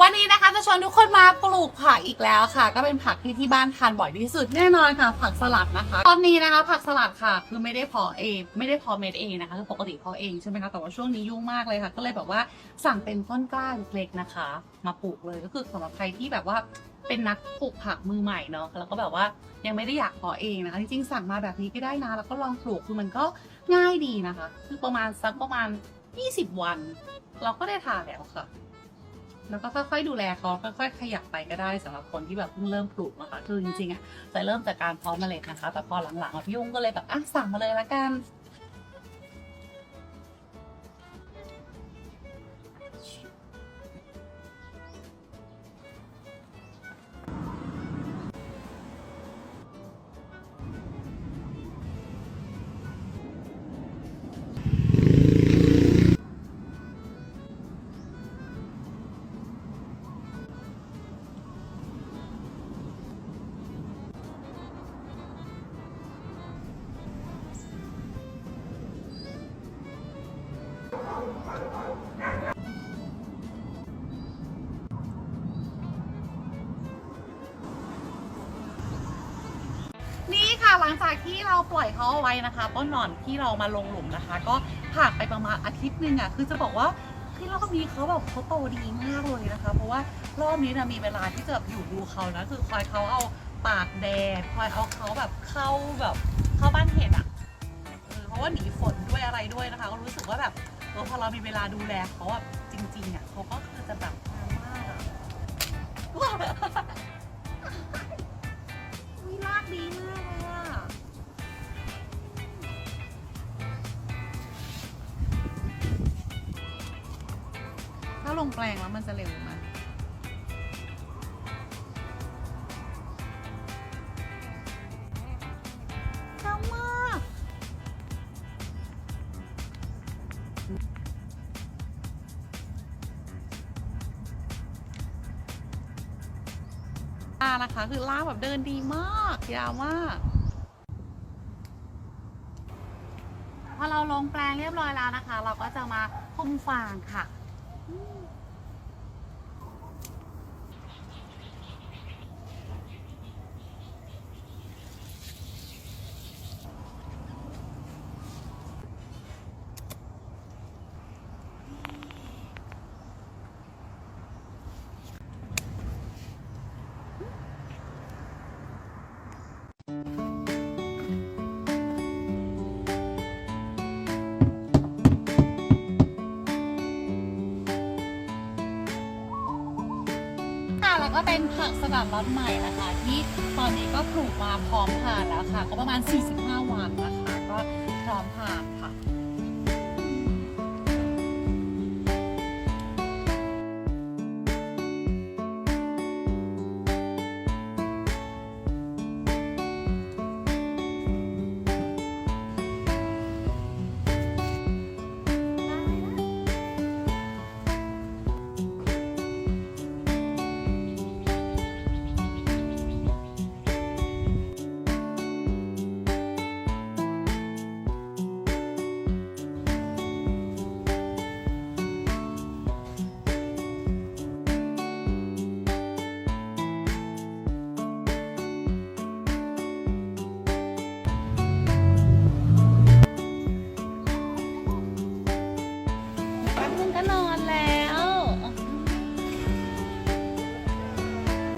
วันนี้นะคะจะชวนทุกคนมาปลูกผักอีกแล้วค่ะ ก็เป็นผักที่ที่บ้านทานบ่อยที่สุดแน่นอนค่ะ ผักสลัดนะคะ ตอนนี้นะคะผักสลัดค่ะ คือไม่ได้เพาะเองไม่ได้เพาะเม็ดเองนะคะคือปกติเพาะเองใช่ไหมคะแต่ว่าช่วงนี้ยุ่งมากเลยค่ะ ก็เลยแบบว่าสั่งเป็นต้นกล้าเล็กๆนะคะ มาปลูกเลยก็คือสำหรับใครที่แบบว่าเป็นนักปลูกผักมือใหม่เนาะแล้วก็แบบว่ายังไม่ได้อยากเพาะเองนะคะจริงๆสั่งมาแบบนี้ก็ได้นะแล้วก็ลองปลูกคือมันก็ง่ายดีนะคะ คือประมาณสักประมาณ 20 วัน เราก็ได้ทานแล้วค่ะ แล้วก็ค่อยๆดูแลเขาค่อยๆขยับไปก็ได้สำหรับคนที่แบบเพิ่งเริ่มปลูกนะคะคือจริงๆอะจะเริ่มจากการเพาะเมล็ดนะคะ แต่พอหลังๆพี่ยุ่งก็เลยแบบอะสั่งมาเลยละกัน หลังจากที่เราปล่อยเขาเอาไว้นะคะ ต้นหนอนที่เรามาลงหลุมนะคะ ก็ผ่านไปประมาณอาทิตย์หนึ่งอะคือจะบอกว่าที่รอบนี้เขาแบบเขาโตดีมากเลยนะคะ เพราะว่ารอบนี้นะมีเวลาที่จะอยู่ดูเขานะคือคอยเขาเอาปากแดดคอยเอาเขาแบบเข้าแบบเข้าบ้านเห็ดอะเออเพราะว่าหนีฝนด้วยอะไรด้วยนะคะ ก็รู้สึกว่าแบบเออพอเรามีเวลาดูแลเขาแบบจริงๆอะเขาก็คือจะแบบงามมากอะ ลงแปลงแล้วมันจะเร็วไหมช้ามากอ่านะคะ คือลาแบบเดินดีมาก ยาวมากพอเราลงแปลงเรียบร้อยแล้วนะคะ เราก็จะมาคุมฟางค่ะ ค่ เป็นผักสลัดล็อตใหม่นะคะ ที่ตอนนี้ก็ปลูกมาพร้อมผ่านแล้วค่ะ ก็ประมาณ 45 วันนะคะ ก็พร้อมผ่านค่ะ 能啊。